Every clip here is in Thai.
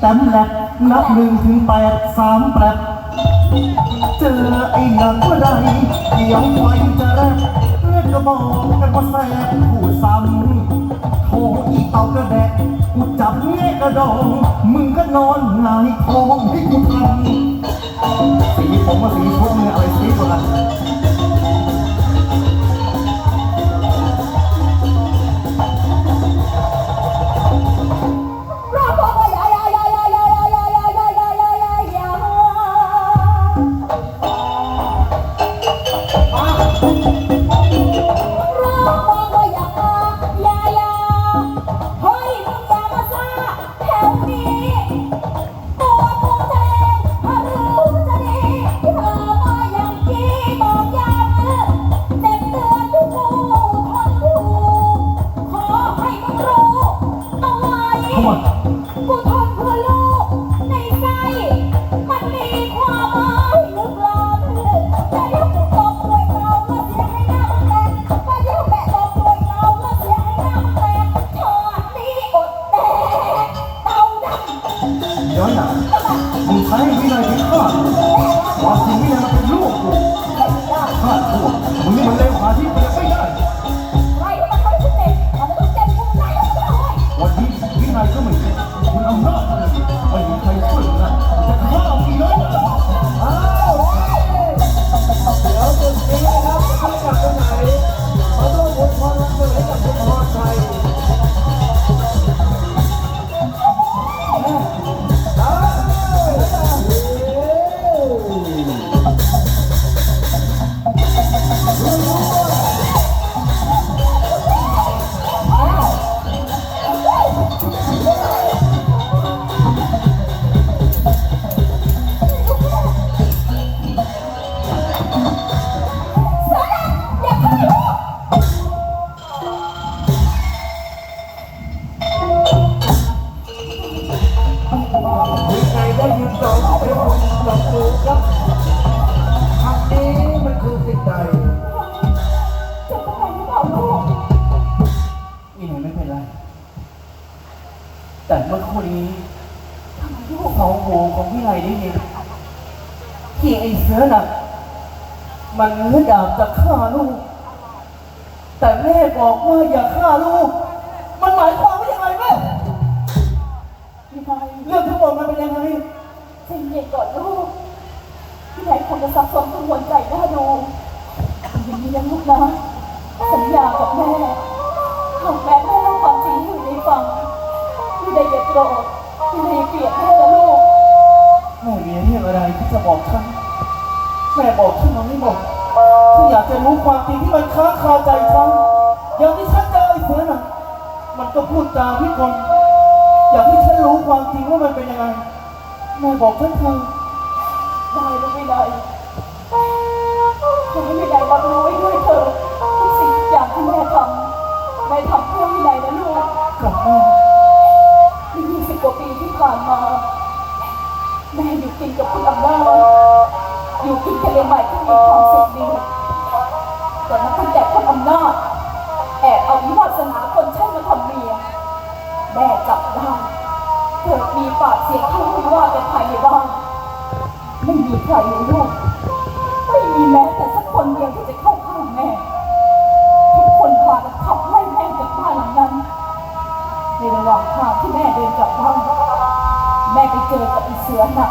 แต้มแหลกนับหนึ่งถึงแปดสามแปดเจอไอ้หนังว่าใดเดี๋ยวไฟจะแรกเลือดกระบอกกันว่าแสบพูดซ้ำโถอีเต่ากระแดะกูจับแง่กระดอง มึงก็นอนหงายท้องให้กูทำสีผมกับสีพวกเนี่ยอะไรสีกว่ากัน ครับคำนี้มันคือสิ่งใดเจ็บตรงไหนหรือเปล่าลูกวินัยไม่เป็นไร แต่เมื่อคู่นี้ทำไมลูกเขาหูของวินัยได้ยินที่ไอ้เสือน่ะ มันเลือดาบจะฆ่าลูก แต่แม่บอกว่าอย่าฆ่าลูก มันหมายความว่ายังไงแม่พี่นายเรื่องทั้งหมดมันเป็นยังไง ใจเย็นก่อนลูก พี่นายคงจะซับซ้อนกังวลใจน่าดูอย่างนี้นะลูกนะ สัญญากับแม่หากแม่ไม่เล่าความจริงให้อยู่ในฟังพี่นายอย่าโกรธพี่นายอย่าเกลียดแม่นะลูกแม่มีเรื่องอะไรที่จะบอกฉันแม่บอกฉันมาไม่หมดที่อยากจะรู้ความจริงที่มันค้างคาใจฉันอย่างที่ฉันเจอไอ้เสือน่ะมันก็พูดจาพิกลอยากให้ฉันรู้ความจริงว่ามันเป็นยังไงแม่บอกฉันเถอะ ได้หรือไม่ได้ขอให้พี่นายรับรู้ไว้ด้วยเถอะทุกสิ่งทุกอย่างที่แม่ทำแม่ทำเพื่อพี่นายนะลูกกับแม่ที่ยี่สิบกว่าปีที่ผ่านมาแม่อยู่กินกับคุณอำนาจอยู่กินกันเลใหม่ที่มีความสุขดีแต่นับตั้งแต่คุณอำนาจแอบเอาวิวาสนาคนใช่มาทำเมียแม่จับได้เกิดมีปากเสียงทะเลาะวิวาทกันภายในบ้าน มีใครในโลูกไม่มีแม้แต่สักคนเดียวที่จะเข้าข้างแม่ทุกคนพากันขับไล่แม่จากบ้านหลังนั้นในระหว่างทางที่แม่เดินกลับบ้านแม่ไปเจอกับอีเสือหนัก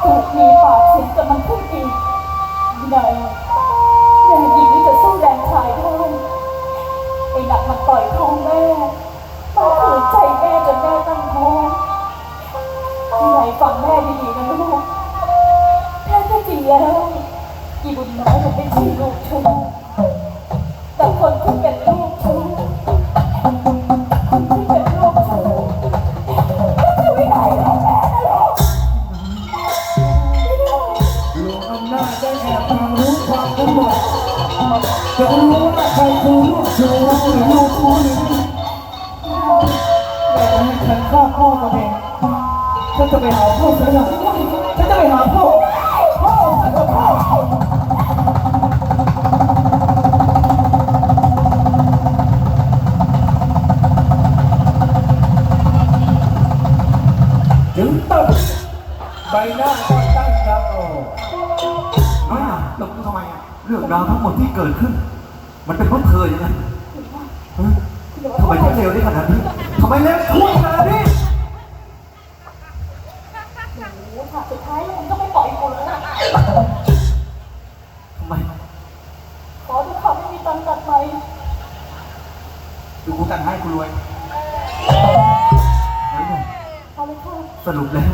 เกิดมีปากเสียงกับมันขึ้นอี อกพ่อมาแทนฉันจะไปหาพ่อฉันจะฉันจะไปหาพ่ออฉันจอถึงตบหน้งดาวน้อยาไมอะเรื่องราวทั้งหมดที่เกิดขึ้น มันเป็นเพราะเธอยังไงทำไมถึงเลวได้ขนาดนี้ทำไมเลวขนาดนี้ โอ้โหฉากสุดท้ายแล้วมันก็ไม่ปล่อยกูเลยนะทำไมขอทุกคำไม่มีตังค์ตัดไหมดูกูแต่งให้กูรวยไหนบอกเอาเลยค่ะสรุปแล้ว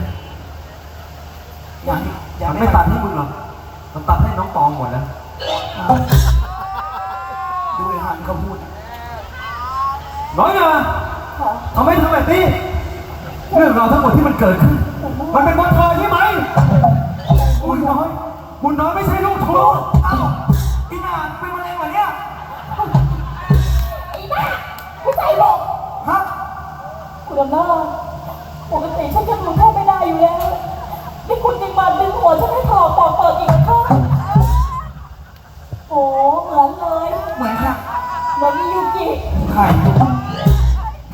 ยังยัมังนไม่ไม่ตัตัดดให้มึงหรอกมันตัดให้น้องตองหมดแล้ว ดูไอ้หันเขาพูด น้อยนะค่ะทำไมทำแบบนี้ เรื่องราวทั้งหมดที่มันเกิดขึ้น มันเป็นเพราะเธอใช่ไหมบุญน้อยบุญน้อยไม่ใช่ลูกทูเอ้าอีหน่าเป็นมะเร็งวะเนี่ยไอ้บ้าผู้ชายบอกฮะคุณอำนาจปกติฉันจะดูแทบไม่ได้อยู่แล้ว นี่คุณยังมาดึงหัวฉันให้ถอดปอกเปิดอีกนะคะโอ้เหมือนเลยเหมือนค่ะเหมือนมียูกิใคร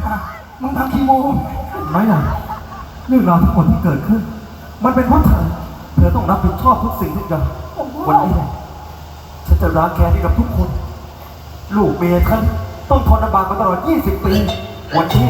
ค่ะมึงทำคีโมไม่นะ เรื่องราวทั้งหมดที่เกิดขึ้น มันเป็นเพราะเธอเธอต้องรับผิดชอบทุกสิ่งทุกอย่างวันนี้แหละฉันจะร้างแค้นให้กับทุกคน ลูกเมียฉันต้องทนลำบากมาตลอด 20 ปี วันนี้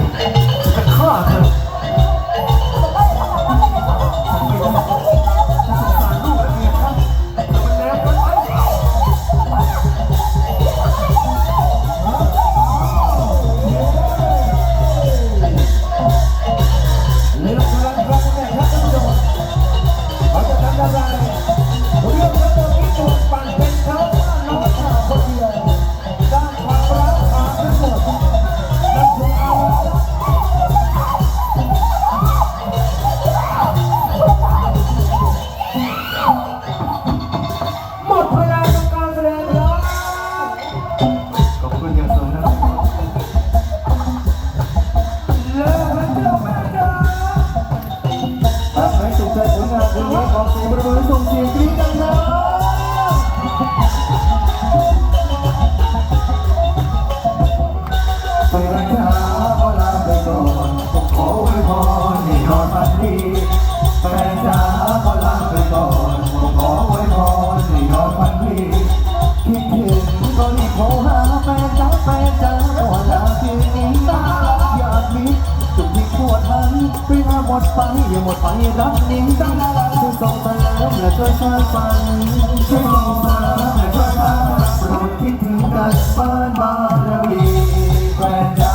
อย่หมดไปรักนี้ตั้งนานคือส่งเสริมและช่วยสร้างฝันช่วยมองเสริมและช่วยตาโปรดคิดถึงกันบ้านบารมีแฟน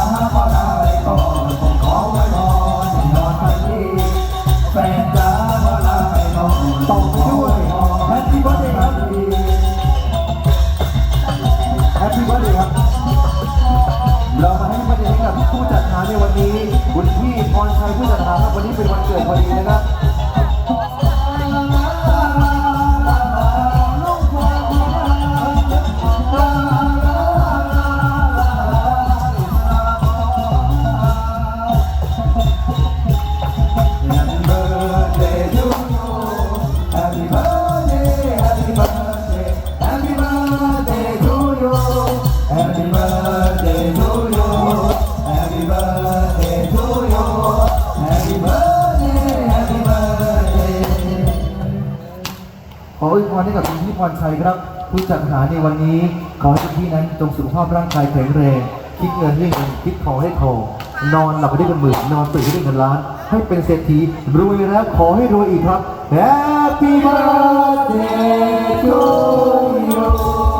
คุณพี่พรชัยผู้จัดงาครับวันนี้เป็นวันเกิดพอดีนะครับ พรชัยครับผู้จัดหาในวันนี้ ขอให้คุณพี่นั้นจงสุขภาพร่างกายแข็งแรง คิดเงินให้เงินคิดทองให้ทองนอนหลับไปได้เป็นหมื่นนอนตื่นไปได้เป็นล้าน ให้เป็นเศรษฐีรวยแล้วขอให้รวยอีกครับ Happy birthday to you